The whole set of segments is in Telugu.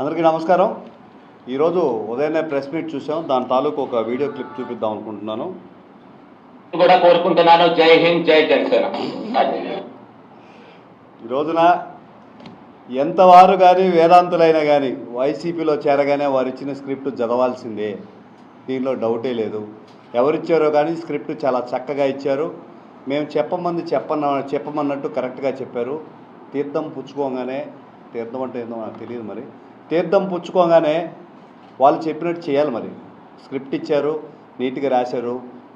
అందరికీ నమస్కారం. ఈరోజు ఉదయాన్నే ప్రెస్ మీట్ చూసాం దాని తాలూకు ఒక వీడియో క్లిప్ చూపిద్దాం అనుకుంటున్నాను. కూడా కోరుకుంటున్నాను. జై హింద్ జై జనసేన. ఈ రోజున ఎంతవారు కానీ వేదాంతులైనా కానీ వైసీపీలో చేరగానే వారు ఇచ్చిన స్క్రిప్ట్ చదవాల్సిందే. దీనిలో డౌటే లేదు. ఎవరిచ్చారో కానీ స్క్రిప్ట్ చాలా చక్కగా ఇచ్చారు. మేము చెప్పమంది చెప్పన్న చెప్పమన్నట్టు కరెక్ట్గా చెప్పారు. తీర్థం పుచ్చుకోగానే తీర్థం అంటే ఏందో నాకు తెలియదు మరి. తీర్థం పుచ్చుకోగానే వాళ్ళు చెప్పినట్టు చేయాలి మరి. స్క్రిప్ట్ ఇచ్చారు నీట్గా రాశారు.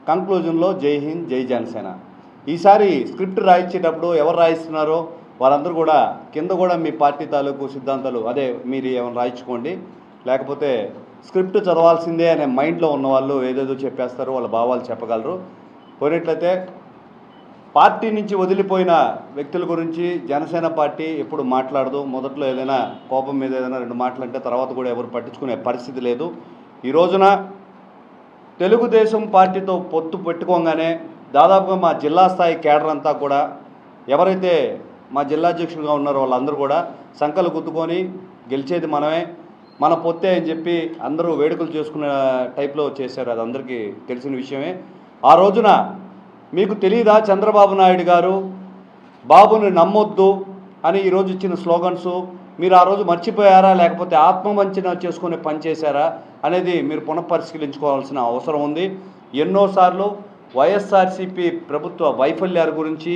కంక్లూజన్లో జై హింద్ జై జనసేన. ఈసారి స్క్రిప్ట్ రాయించేటప్పుడు ఎవరు రాయిస్తున్నారో వారందరూ కూడా కింద కూడా మీ పార్టీ తాలూకు సిద్ధాంతాలు అదే మీరు ఏమైనా రాయించుకోండి. లేకపోతే స్క్రిప్ట్ చదవాల్సిందే అనే మైండ్లో ఉన్న వాళ్ళు ఏదేదో చెప్పేస్తారు వాళ్ళ భావాలు చెప్పగలరు. పోయినట్లయితే పార్టీ నుంచి వదిలిపోయిన వ్యక్తుల గురించి జనసేన పార్టీ ఎప్పుడు మాట్లాడదు. మొదట్లో ఏదైనా కోపం మీద ఏదైనా రెండు మాటలంటే తర్వాత కూడా ఎవరు పట్టించుకునే పరిస్థితి లేదు. ఈ రోజున తెలుగుదేశం పార్టీతో పొత్తు పెట్టుకోగానే దాదాపుగా మా జిల్లా స్థాయి కేడర్ అంతా కూడా ఎవరైతే మా జిల్లా అధ్యక్షులుగా ఉన్నారో వాళ్ళందరూ కూడా సంకలు గుద్దుకొని గెలిచేది మనమే. మన పొత్తే అని చెప్పి అందరూ వేడుకలు చేసుకునే టైప్లో చేశారు. అది అందరికీ తెలిసిన విషయమే. ఆ రోజున మీకు తెలియదా చంద్రబాబు నాయుడు గారు? బాబుని నమ్మొద్దు అని ఈరోజు ఇచ్చిన స్లోగన్స్ మీరు ఆ రోజు మర్చిపోయారా? లేకపోతే ఆత్మవంచన చేసుకునే పని చేశారా అనేది మీరు పునఃపరిశీలించుకోవాల్సిన అవసరం ఉంది. ఎన్నోసార్లు వైఎస్ఆర్సీపీ ప్రభుత్వ వైఫల్యాల గురించి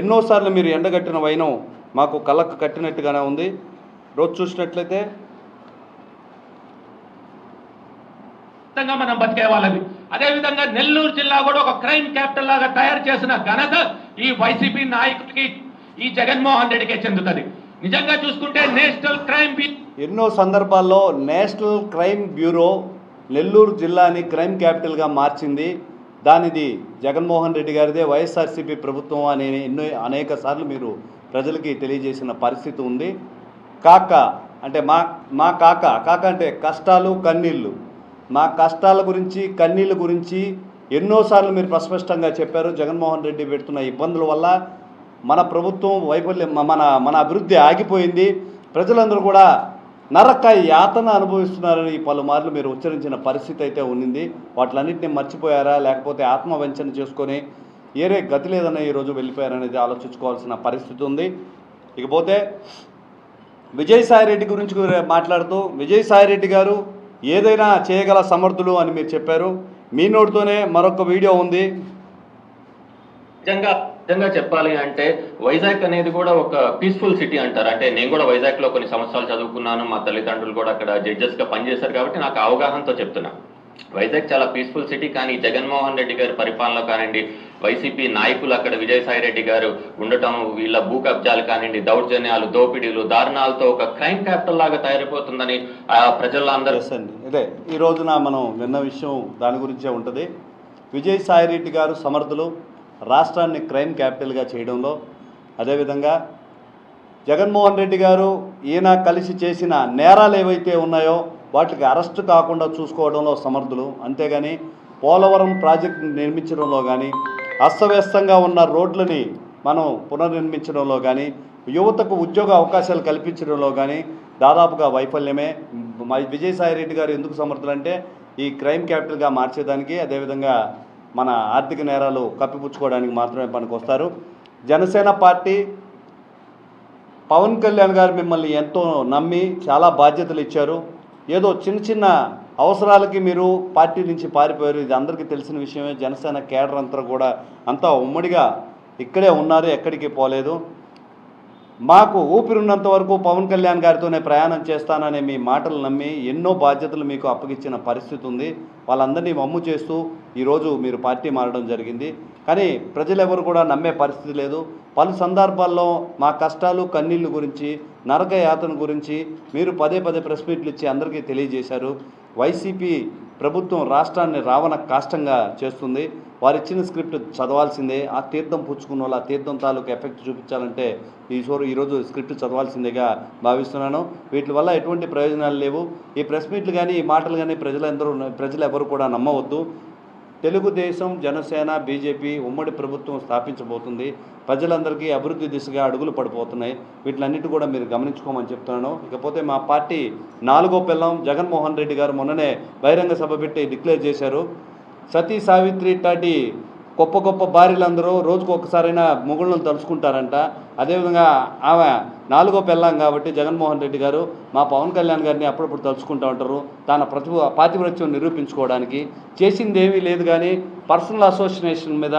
ఎన్నోసార్లు మీరు ఎండగట్టిన వైనం మాకు కళ్ళకు కట్టినట్టుగానే ఉంది. రోజు చూసినట్లయితే మనం బతికే వాళ్ళది అదేవిధంగా నెల్లూరు జిల్లా కూడా ఒక క్రైమ్ క్యాపిటల్ లాగా తయారు చేసిన ఘనత ఈ వైసీపీ నాయకుడికి ఈ జగన్మోహన్ రెడ్డికే చెందుతుంది. నిజంగా చూసుకుంటే నేషనల్ క్రైమ్ ఎన్నో సందర్భాల్లో నేషనల్ క్రైమ్ బ్యూరో నెల్లూరు జిల్లాని క్రైమ్ క్యాపిటల్గా మార్చింది. దానిది జగన్మోహన్ రెడ్డి గారిదే. వైఎస్ఆర్సీపీ ప్రభుత్వం అని ఎన్నో అనేక సార్లు మీరు ప్రజలకి తెలియజేసిన పరిస్థితి ఉంది. కాక అంటే మా మా కాక. కాక అంటే కష్టాలు కన్నీళ్ళు. మా కష్టాల గురించి కన్నీళ్ళ గురించి ఎన్నోసార్లు మీరు ప్రస్పష్టంగా చెప్పారు. జగన్మోహన్ రెడ్డి పెడుతున్న ఇబ్బందుల వల్ల మన ప్రభుత్వం వైఫల్యం మన మన అభివృద్ధి ఆగిపోయింది. ప్రజలందరూ కూడా నరక యాతన అనుభవిస్తున్నారని పలుమార్లు మీరు ఉచ్చరించిన పరిస్థితి అయితే ఉన్నింది. వాటిలన్నింటినీ మర్చిపోయారా? లేకపోతే ఆత్మవంచన చేసుకొని ఏరే గతి లేదని ఈరోజు వెళ్ళిపోయారనేది ఆలోచించుకోవాల్సిన పరిస్థితి ఉంది. ఇకపోతే విజయసాయిరెడ్డి గురించి మాట్లాడుతూ మాట్లాడుతూ విజయసాయిరెడ్డి గారు ఏదైనా చేయగల సమర్థులు అని మీరు చెప్పారు. మీ నోటితోనే మరొక వీడియో ఉంది. నిజంగా నిజంగా చెప్పాలి అంటే వైజాగ్ అనేది కూడా ఒక పీస్ఫుల్ సిటీ అంటారు. అంటే నేను కూడా వైజాగ్లో కొన్ని సంవత్సరాలు చదువుకున్నాను. మా తల్లిదండ్రులు కూడా అక్కడ జడ్జెస్గా పనిచేశారు కాబట్టి నాకు అవగాహనతో చెప్తున్నా. వైజాగ్ చాలా పీస్ఫుల్ సిటీ కానీ జగన్మోహన్ రెడ్డి గారి పరిపాలనలో కానివ్వండి వైసీపీ నాయకులు అక్కడ విజయసాయి రెడ్డి గారు ఉండటం వీళ్ళ భూ కబ్జాలు కానివ్వండి దౌర్జన్యాలు దోపిడీలు దారుణాలతో ఒక క్రైమ్ క్యాపిటల్ లాగా తయారైపోతుందని ఆ అందరూ ఎస్ ఇదే ఈ రోజున మనం విన్న విషయం దాని గురించే ఉంటుంది. విజయసాయిరెడ్డి గారు సమర్థులు రాష్ట్రాన్ని క్రైమ్ క్యాపిటల్గా చేయడంలో. అదేవిధంగా జగన్మోహన్ రెడ్డి గారు ఈయన కలిసి చేసిన నేరాలు ఏవైతే ఉన్నాయో వాటికి అరెస్ట్ కాకుండా చూసుకోవడంలో సమర్థులు. అంతేగాని పోలవరం ప్రాజెక్టు నిర్మించడంలో కానీ అస్తవ్యస్తంగా ఉన్న రోడ్లని మనం పునర్నిర్మించడంలో కానీ యువతకు ఉద్యోగ అవకాశాలు కల్పించడంలో కానీ దాదాపుగా వైఫల్యమే. మ- విజయసాయి రెడ్డి గారు ఎందుకు సమర్థులంటే ఈ క్రైమ్ క్యాపిటల్గా మార్చేదానికి అదేవిధంగా మన ఆర్థిక నేరాలు కప్పిపుచ్చుకోవడానికి మాత్రమే పనికొస్తారు. జనసేన పార్టీ పవన్ కళ్యాణ్ గారు మిమ్మల్ని ఎంతో నమ్మి చాలా బాధ్యతలు ఇచ్చారు. ఏదో చిన్న చిన్న అవసరాలకి మీరు పార్టీ నుంచి పారిపోయారు. ఇది అందరికీ తెలిసిన విషయమే. జనసేన కేడర్ అంతా కూడా అంతా ఉమ్మడిగా ఇక్కడే ఉన్నారు ఎక్కడికి పోలేదు. మాకు ఊపిరున్నంత వరకు పవన్ కళ్యాణ్ గారితోనే ప్రయాణం చేస్తాననే మీ మాటలు నమ్మి ఎన్నో బాధ్యతలు మీకు అప్పగించిన పరిస్థితి ఉంది. వాళ్ళందరినీ మమ్ము చేస్తూ ఈరోజు మీరు పార్టీ మారడం జరిగింది. కానీ ప్రజలెవరు కూడా నమ్మే పరిస్థితి లేదు. పలు సందర్భాల్లో మా కష్టాలు కన్నీళ్ళు గురించి నరక యాతన గురించి మీరు పదే పదే ప్రెస్ మీట్లు ఇచ్చి అందరికీ తెలియజేశారు. వైసీపీ ప్రభుత్వం రాష్ట్రాన్ని రావణ కాష్టంగా చేస్తుంది. వారు ఇచ్చిన స్క్రిప్ట్ చదవాల్సిందే. ఆ తీర్థం పుచ్చుకున్న వాళ్ళు ఆ తీర్థం తాలూకు ఎఫెక్ట్ చూపించాలంటే ఈ షోరు ఈరోజు స్క్రిప్ట్ చదవాల్సిందేగా భావిస్తున్నాను. వీటి వల్ల ఎటువంటి ప్రయోజనాలు లేవు. ఈ ప్రెస్ మీట్లు కానీ ఈ మాటలు కానీ ప్రజలందరూ ప్రజలు ఎవరు కూడా నమ్మవద్దు. తెలుగుదేశం జనసేన బీజేపీ ఉమ్మడి ప్రభుత్వం స్థాపించబోతుంది. ప్రజలందరికీ అభివృద్ధి దిశగా అడుగులు పడిపోతున్నాయి. వీటిలన్నిటి కూడా మీరు గమనించుకోమని చెప్తున్నాను. ఇకపోతే మా పార్టీ నాలుగో పిల్లం జగన్మోహన్ రెడ్డి గారు మొన్ననే బహిరంగ సభ పెట్టి డిక్లేర్ చేశారు. సతీ సావిత్రి టాటి గొప్ప గొప్ప భార్యలందరూ రోజుకు ఒక్కసారైనా మొగుళ్ళను తలుచుకుంటారంట. అదేవిధంగా ఆమె నాలుగో పెళ్ళాం కాబట్టి జగన్మోహన్ రెడ్డి గారు మా పవన్ కళ్యాణ్ గారిని అప్పుడప్పుడు తలుచుకుంటూ ఉంటారు. తన ప్రతిభ పాతివ్రత్యం నిరూపించుకోవడానికి. చేసింది ఏమీ లేదు కానీ పర్సనల్ అసోసియేషన్ మీద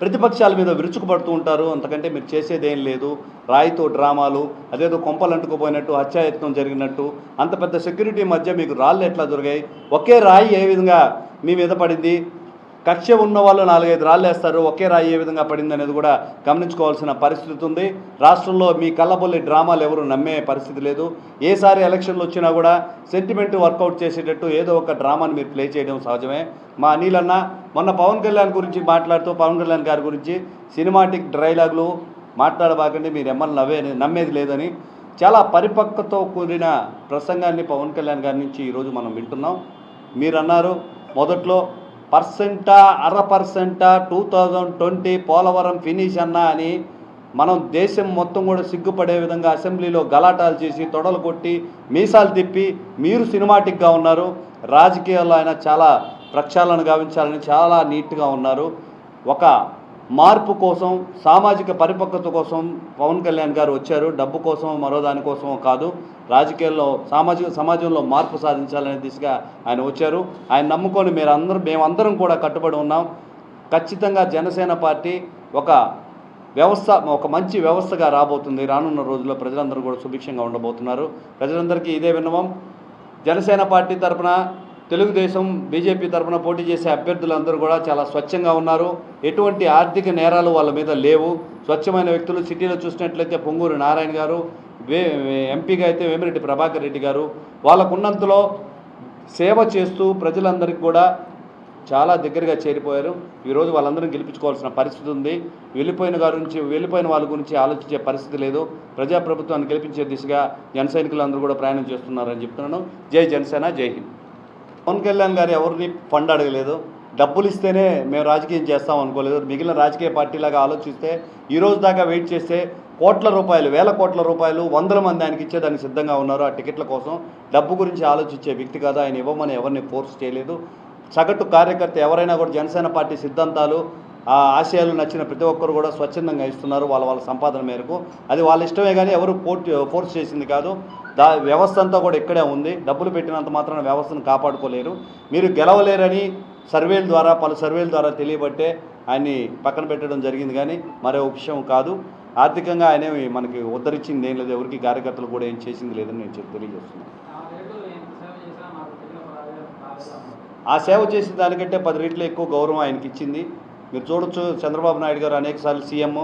ప్రతిపక్షాల మీద విరుచుకుపడుతూ ఉంటారు. అంతకంటే మీరు చేసేదేం లేదు. రాయితో డ్రామాలు అదేదో కొంపలు అంటుకుపోయినట్టు హత్యాయత్నం జరిగినట్టు అంత పెద్ద సెక్యూరిటీ మధ్య మీకు రాళ్ళు ఎట్లా దొరికాయి? ఒకే రాయి ఏ విధంగా మీ మీద పడింది? కక్ష ఉన్న వాళ్ళు నాలుగైదు రాళ్ళు వేస్తారు. ఒకే రాయి ఏ విధంగా పడింది అనేది కూడా గమనించుకోవాల్సిన పరిస్థితి ఉంది. రాష్ట్రంలో మీ కళ్ళబొల్లి డ్రామాలు ఎవరు నమ్మే పరిస్థితి లేదు. ఏసారి ఎలక్షన్లు వచ్చినా కూడా సెంటిమెంట్ వర్కౌట్ చేసేటట్టు ఏదో ఒక డ్రామాని మీరు ప్లే చేయడం సహజమే. మా అనిలన్న మొన్న పవన్ కళ్యాణ్ గురించి మాట్లాడుతూ పవన్ కళ్యాణ్ గారి గురించి సినిమాటిక్ డైలాగులు మాట్లాడబాకండి. మీరు ఎమ్మల్ని నవ్వే నమ్మేది లేదని. చాలా పరిపక్వతో కూడిన ప్రసంగాన్ని పవన్ కళ్యాణ్ గారి నుంచి ఈరోజు మనం వింటున్నాం. మీరు అన్నారు మొదట్లో పర్సెంటా అర పర్సెంటా two thousand twenty Polavaram finish అన్నా అని మనం దేశం మొత్తం కూడా సిగ్గుపడే విధంగా అసెంబ్లీలో గలాటాలు చేసి తొడలు కొట్టి మీసాలు తిప్పి మీరు సినిమాటిక్గా ఉన్నారు. రాజకీయాల్లో ఆయన చాలా ప్రక్షాళన గావించాలని చాలా నీట్గా ఉన్నారు. ఒక మార్పు కోసం సామాజిక పరిపక్వత కోసం పవన్ కళ్యాణ్ గారు వచ్చారు. డబ్బు కోసం మరో దానికోసం కాదు. రాజకీయాల్లో సామాజిక సమాజంలో మార్పు సాధించాలనే దిశగా ఆయన వచ్చారు. ఆయన నమ్ముకొని మీరు అందరూ మేమందరం కూడా కట్టుబడి ఉన్నాం. ఖచ్చితంగా జనసేన పార్టీ ఒక వ్యవస్థ ఒక మంచి వ్యవస్థగా రాబోతుంది. రానున్న రోజుల్లో ప్రజలందరూ కూడా సుభిక్షంగా ఉండబోతున్నారు. ప్రజలందరికీ ఇదే విన్నవం జనసేన పార్టీ తరపున తెలుగుదేశం బీజేపీ తరఫున పోటీ చేసే అభ్యర్థులందరూ కూడా చాలా స్వచ్ఛంగా ఉన్నారు. ఎటువంటి ఆర్థిక నేరాలు వాళ్ళ మీద లేవు. స్వచ్ఛమైన వ్యక్తులు సిటీలో చూసినట్లయితే పొంగూరు నారాయణ గారు వే ఎంపీగా అయితే వేమిరెడ్డి ప్రభాకర్ రెడ్డి గారు. వాళ్ళకున్నంతలో సేవ చేస్తూ ప్రజలందరికీ కూడా చాలా దగ్గరగా చేరిపోయారు. ఈరోజు వాళ్ళందరం గెలిపించుకోవాల్సిన పరిస్థితి ఉంది. వెళ్ళిపోయిన గారి నుంచి వెళ్ళిపోయిన వాళ్ళ గురించి ఆలోచించే పరిస్థితి లేదు. ప్రజాప్రభుత్వాన్ని గెలిపించే దిశగా జన సైనికులందరూ కూడా ప్రయాణం చేస్తున్నారని చెప్తున్నాను. జై జనసేన జై హింద్. పవన్ కళ్యాణ్ గారు ఎవరిని ఫండ్ అడగలేదు. డబ్బులు ఇస్తేనే మేము రాజకీయం చేస్తాం అనుకోలేదు. మిగిలిన రాజకీయ పార్టీలాగా ఆలోచిస్తే ఈ రోజు దాకా వెయిట్ చేస్తే కోట్ల రూపాయలు వేల కోట్ల రూపాయలు వందల మంది ఆయనకి ఇచ్చేదానికి సిద్ధంగా ఉన్నారు. ఆ టికెట్ల కోసం డబ్బు గురించి ఆలోచించే వ్యక్తి కాదు. ఆయన ఇవ్వమని ఎవరిని ఫోర్స్ చేయలేదు. సగటు కార్యకర్త ఎవరైనా కూడా జనసేన పార్టీ సిద్ధాంతాలు ఆ ఆశయాలు నచ్చిన ప్రతి ఒక్కరు కూడా స్వచ్ఛందంగా ఇస్తున్నారు. వాళ్ళ వాళ్ళ సంపాదన మేరకు. అది వాళ్ళ ఇష్టమే కానీ ఎవరు పోర్ట్ ఫోర్స్ చేసింది కాదు. దా వ్యవస్థ అంతా కూడా ఇక్కడే ఉంది. డబ్బులు పెట్టినంత మాత్రాన వ్యవస్థను కాపాడుకోలేరు. మీరు గెలవలేరని సర్వేల ద్వారా పలు సర్వేల ద్వారా తెలియబట్టే ఆయన్ని పక్కన పెట్టడం జరిగింది కానీ మరో విషయం కాదు. ఆర్థికంగా ఆయన మనకి ఉద్ధరించింది ఏం లేదు. ఎవరికి కార్యకర్తలు కూడా ఏం చేసింది లేదని నేను తెలియజేస్తున్నాను. ఆ సేవ ఆ సేవ చేసిన దానికంటే పది రెట్లు ఎక్కువ గౌరవం ఆయనకి ఇచ్చింది మీరు చూడొచ్చు చంద్రబాబు నాయుడు గారు అనేకసార్లు సీఎం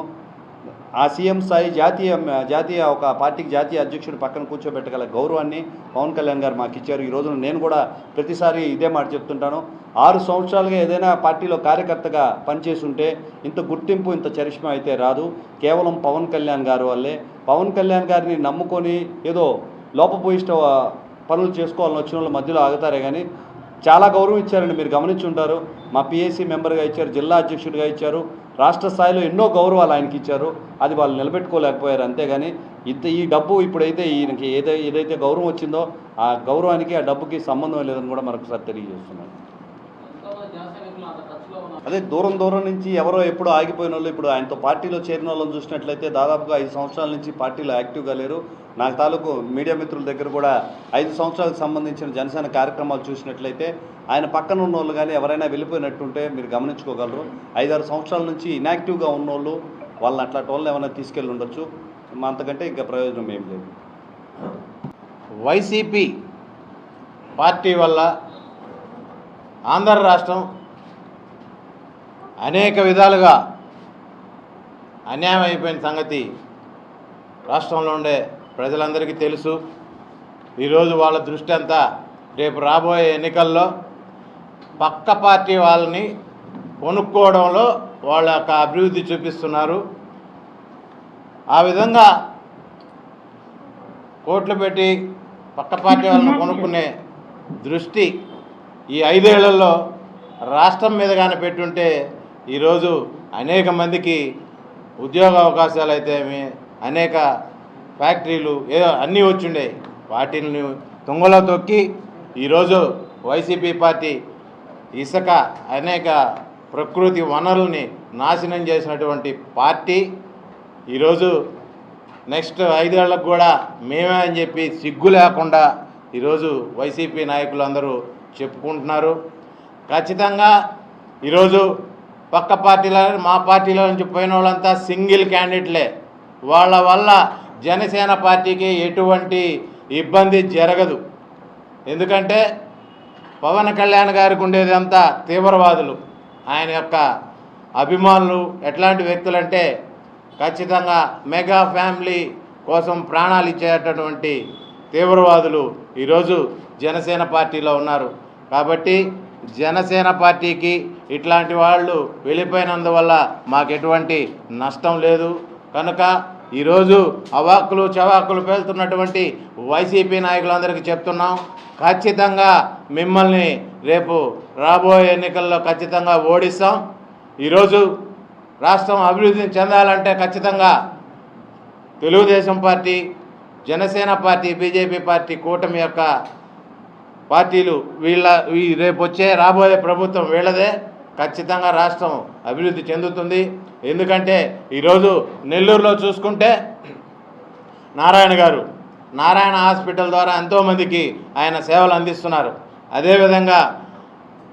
ఆ సీఎం స్థాయి జాతీయ జాతీయ ఒక పార్టీకి జాతీయ అధ్యక్షుడు పక్కన కూర్చోబెట్టగల గౌరవాన్ని పవన్ కళ్యాణ్ గారు మాకు ఇచ్చారు. ఈ రోజున నేను కూడా ప్రతిసారి ఇదే మాట చెప్తుంటాను. ఆరు సంవత్సరాలుగా ఏదైనా పార్టీలో కార్యకర్తగా పనిచేసి ఉంటే ఇంత గుర్తింపు ఇంత చరిష్మా అయితే రాదు. కేవలం పవన్ కళ్యాణ్ గారు వల్లే. పవన్ కళ్యాణ్ గారిని నమ్ముకొని ఏదో లోపపోయిష్ట పనులు చేసుకోవాలని వచ్చిన వాళ్ళు మధ్యలో ఆగుతారే కానీ చాలా గౌరవం ఇచ్చారండి మీరు గమనించి ఉంటారు మా పిఎస్సి మెంబర్గా ఇచ్చారు జిల్లా అధ్యక్షుడిగా ఇచ్చారు. రాష్ట్ర స్థాయిలో ఎన్నో గౌరవాలు ఆయనకి ఇచ్చారు. అది వాళ్ళు నిలబెట్టుకోలేకపోయారు అంతేగాని ఇంత ఈ డబ్బు ఇప్పుడైతే ఈయనకి ఏదైతే ఏదైతే గౌరవం వచ్చిందో ఆ గౌరవానికి ఆ డబ్బుకి సంబంధం లేదని కూడా మరొకసారి తెలియజేస్తున్నాను ఎంతోమంది జనసైనికులు అంత ఖర్చులో ఉన్నారు అదే దూరం దూరం నుంచి ఎవరో ఎప్పుడో ఆగిపోయిన వాళ్ళు ఇప్పుడు ఆయనతో పార్టీలో చేరిన వాళ్ళని చూసినట్లయితే దాదాపుగా ఐదు సంవత్సరాల నుంచి పార్టీలో యాక్టివ్గా లేరు. నాకు తాలూకు మీడియా మిత్రుల దగ్గర కూడా ఐదు సంవత్సరాలకు సంబంధించిన జనసేన కార్యక్రమాలు చూసినట్లయితే ఆయన పక్కన ఉన్న వాళ్ళు కానీ ఎవరైనా వెళ్ళిపోయినట్టుంటే మీరు గమనించుకోగలరు. ఐదారు సంవత్సరాల నుంచి ఇన్యాక్టివ్గా ఉన్నోళ్ళు వాళ్ళని అట్లాంటి వాళ్ళని ఏమైనా తీసుకెళ్ళి ఉండొచ్చు. మా అంతకంటే ఇంకా ప్రయోజనం ఏం లేదు. వైసీపీ పార్టీ వల్ల ఆంధ్ర రాష్ట్రం అనేక విధాలుగా అన్యాయం అయిపోయిన సంగతి రాష్ట్రంలో ఉండే ప్రజలందరికీ తెలుసు. ఈరోజు వాళ్ళ దృష్టి అంతా రేపు రాబోయే ఎన్నికల్లో పక్క పార్టీ వాళ్ళని కొనుక్కోవడంలో వాళ్ళ యొక్క అభివృద్ధి చూపిస్తున్నారు. ఆ విధంగా కోట్లు పెట్టి పక్క పార్టీ వాళ్ళని కొనుక్కునే దృష్టి ఈ ఐదేళ్ళలో రాష్ట్రం మీద కానీ పెట్టుంటే ఈరోజు అనేక మందికి ఉద్యోగ అవకాశాలు అయితే అనేక ఫ్యాక్టరీలు ఏదో అన్నీ వచ్చిండే. వాటిని తుంగలో తొక్కి ఈరోజు వైసీపీ పార్టీ ఇసుక అనేక ప్రకృతి వనరుల్ని నాశనం చేసినటువంటి పార్టీ. ఈరోజు నెక్స్ట్ ఐదేళ్ళకు కూడా మేమే అని చెప్పి సిగ్గు లేకుండా ఈరోజు వైసీపీ నాయకులు అందరూ చెప్పుకుంటున్నారు. ఖచ్చితంగా ఈరోజు పక్క పార్టీలో మా పార్టీలో నుంచి పోయిన వాళ్ళంతా సింగిల్ క్యాండిడేట్లే. వాళ్ళ వల్ల జనసేన పార్టీకి ఎటువంటి ఇబ్బంది జరగదు. ఎందుకంటే పవన్ కళ్యాణ్ గారికి ఉండేదంతా తీవ్రవాదులు. ఆయన యొక్క అభిమానులు ఎట్లాంటి వ్యక్తులంటే ఖచ్చితంగా మెగా ఫ్యామిలీ కోసం ప్రాణాలు ఇచ్చేటటువంటి తీవ్రవాదులు ఈరోజు జనసేన పార్టీలో ఉన్నారు. కాబట్టి జనసేన పార్టీకి ఇట్లాంటి వాళ్ళు వెళ్ళిపోయినందువల్ల మాకు ఎటువంటి నష్టం లేదు. కనుక ఈరోజు అవాక్కులు చవాకులు పేలుతున్నటువంటి వైసీపీ నాయకులందరికీ చెప్తున్నాం ఖచ్చితంగా మిమ్మల్ని రేపు రాబోయే ఎన్నికల్లో ఖచ్చితంగా ఓడిస్తాం. ఈరోజు రాష్ట్రం అభివృద్ధి చెందాలంటే ఖచ్చితంగా Telugu Desam party Janasena party BJP party కూటమి యొక్క పార్టీలు వీళ్ళ ఈ రేపు వచ్చే రాబోయే ప్రభుత్వం వీళ్ళదే. ఖచ్చితంగా రాష్ట్రం అభివృద్ధి చెందుతుంది. ఎందుకంటే ఈరోజు నెల్లూరులో చూసుకుంటే నారాయణ గారు నారాయణ హాస్పిటల్ ద్వారా ఎంతోమందికి ఆయన సేవలు అందిస్తున్నారు. అదేవిధంగా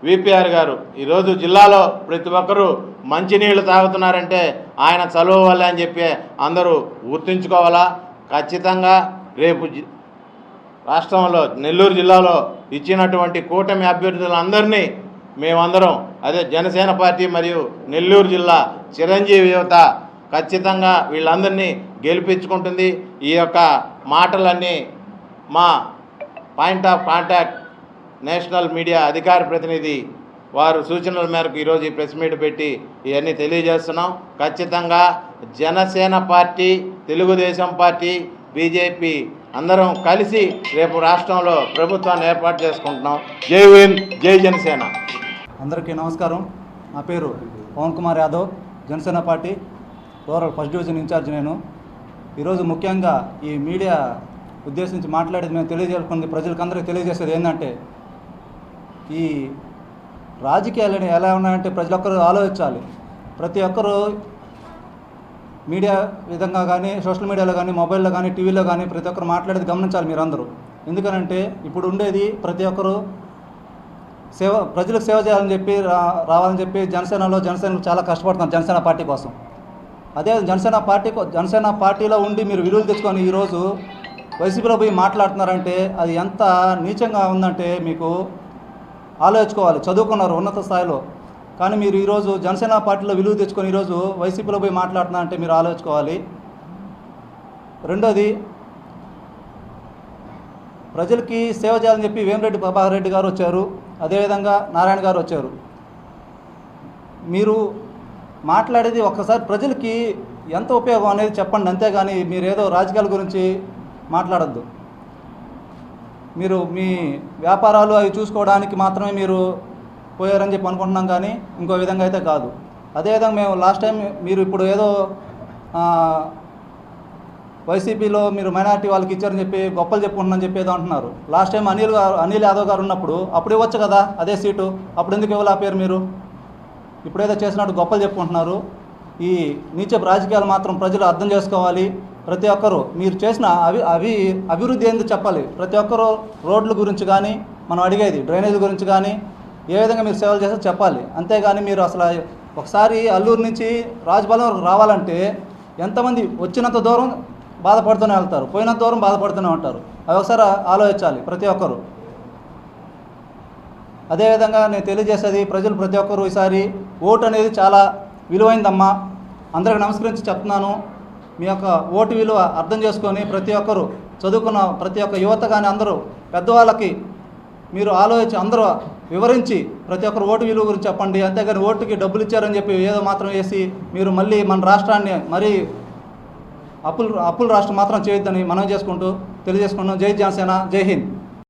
విపిఆర్ గారు ఈరోజు జిల్లాలో ప్రతి ఒక్కరూ మంచినీళ్ళు తాగుతున్నారంటే ఆయన చదువు వల్ల అని చెప్పి అందరూ గుర్తుంచుకోవాలా? ఖచ్చితంగా రేపు జి- రాష్ట్రంలో నెల్లూరు జిల్లాలో ఇచ్చినటువంటి కూటమి అభ్యర్థులందరినీ మేమందరం అదే జనసేన పార్టీ మరియు నెల్లూరు జిల్లా చిరంజీవి యువత ఖచ్చితంగా వీళ్ళందరినీ గెలిపించుకుంటుంది. ఈ యొక్క మాటలన్నీ మా point of contact national media అధికార ప్రతినిధి వారు సూచనల మేరకు ఈరోజు ఈ ప్రెస్ మీట్ పెట్టి ఇవన్నీ తెలియజేస్తున్నాం. ఖచ్చితంగా Janasena party Telugu Desam party BJP అందరం కలిసి రేపు రాష్ట్రంలో ప్రభుత్వాన్ని ఏర్పాటు చేసుకుంటున్నాం. జై హింద్ జై జనసేన. అందరికీ నమస్కారం. నా పేరు Pawan Kumar Yadav. Janasena party rural first division incharge నేను. ఈరోజు ముఖ్యంగా ఈ మీడియా ఉద్దేశించి మాట్లాడేది మేము తెలియజేసుకుంది ప్రజలకందరికీ తెలియజేసేది ఏంటంటే ఈ రాజకీయాలని ఎలా ఉన్నాయంటే ప్రతి ఒక్కరు ఆలోచించాలి. ప్రతి ఒక్కరూ మీడియా విధంగా కానీ సోషల్ మీడియాలో కానీ మొబైల్లో కానీ టీవీలో కానీ ప్రతి ఒక్కరు మాట్లాడేది గమనించాలి మీరందరూ. ఎందుకనంటే ఇప్పుడు ఉండేది ప్రతి ఒక్కరు సేవ ప్రజలకు సేవ చేయాలని చెప్పి రా రావాలని చెప్పి జనసేనలో జనసేన చాలా కష్టపడుతున్నారు జనసేన పార్టీ కోసం. అదే జనసేన పార్టీ జనసేన పార్టీలో ఉండి మీరు విలువలు తెచ్చుకొని ఈరోజు వైసీపీలో పోయి మాట్లాడుతున్నారంటే అది ఎంత నీచంగా ఉందంటే మీకు ఆలోచించుకోవాలి. చదువుకున్నారు ఉన్నత స్థాయిలో. కానీ మీరు ఈరోజు జనసేన పార్టీలో విలువ తెచ్చుకొని ఈరోజు వైసీపీలో పోయి మాట్లాడుతున్నారంటే మీరు ఆలోచించుకోవాలి రెండోది ప్రజలకి సేవ చేయాలని చెప్పి వేమిరెడ్డి ప్రభాకర్ రెడ్డి గారు వచ్చారు. అదేవిధంగా నారాయణ గారు వచ్చారు. మీరు మాట్లాడేది ఒక్కసారి ప్రజలకి ఎంత ఉపయోగం అనేది చెప్పండి. అంతేగాని మీరు ఏదో రాజకీయాల గురించి మాట్లాడద్దు. మీరు మీ వ్యాపారాలు అవి చూసుకోవడానికి మాత్రమే మీరు పోయారని చెప్పి అనుకుంటున్నాం కానీ ఇంకో విధంగా అయితే కాదు. అదేవిధంగా మేము లాస్ట్ టైం మీరు ఇప్పుడు ఏదో వైసీపీలో మీరు మైనార్టీ వాళ్ళకి ఇచ్చారని చెప్పి గొప్పలు చెప్పుకుంటున్నారని చెప్పి ఏదో అంటున్నారు. లాస్ట్ టైం అనిల్ గారు అనిల్ యాదవ్ గారు ఉన్నప్పుడు అప్పుడు ఇవ్వచ్చు కదా అదే సీటు అప్పుడు ఎందుకు ఇవ్వాలి ఆ పేరు మీరు? ఇప్పుడేదో చేసినట్టు గొప్పలు చెప్పుకుంటున్నారు. ఈ నీచపు రాజకీయాలు మాత్రం ప్రజలు అర్థం చేసుకోవాలి. ప్రతి ఒక్కరూ మీరు చేసిన అవి అవి అభివృద్ధి ఏందో చెప్పాలి. ప్రతి ఒక్కరూ రోడ్ల గురించి కానీ మనం అడిగేది డ్రైనేజ్ గురించి కానీ ఏ విధంగా మీరు సేవలు చేస్తే చెప్పాలి. అంతేగాని మీరు అసలు ఒకసారి అల్లూరు నుంచి రాజపాలెం వరకు రావాలంటే ఎంతమంది వచ్చినంత దూరం బాధపడుతూనే వెళ్తారు. పోయినంత దూరం బాధపడుతూనే ఉంటారు. అవి ఒకసారి ఆలోచించాలి ప్రతి ఒక్కరు. అదేవిధంగా నేను తెలియజేసేది ప్రజలు ప్రతి ఒక్కరు ఈసారి ఓటు అనేది చాలా విలువైందమ్మా. అందరికి నమస్కరించి చెప్తున్నాను. మీ యొక్క ఓటు విలువ అర్థం చేసుకొని ప్రతి ఒక్కరు చదువుకున్న ప్రతి ఒక్క యువత కానీ అందరూ పెద్దవాళ్ళకి మీరు ఆలోచించి అందరూ వివరించి ప్రతి ఒక్కరు ఓటు విలువ గురించి చెప్పండి. అంతేగాని ఓటుకి డబ్బులు ఇచ్చారని చెప్పి ఏదో మాత్రం వేసి మీరు మళ్ళీ మన రాష్ట్రాన్ని మరీ అప్పులు అప్పుల రాష్ట్రం మాత్రం చేయొద్దని మనం చేసుకుంటూ తెలియజేసుకుంటున్నాం. జై జనసేన జై హింద్.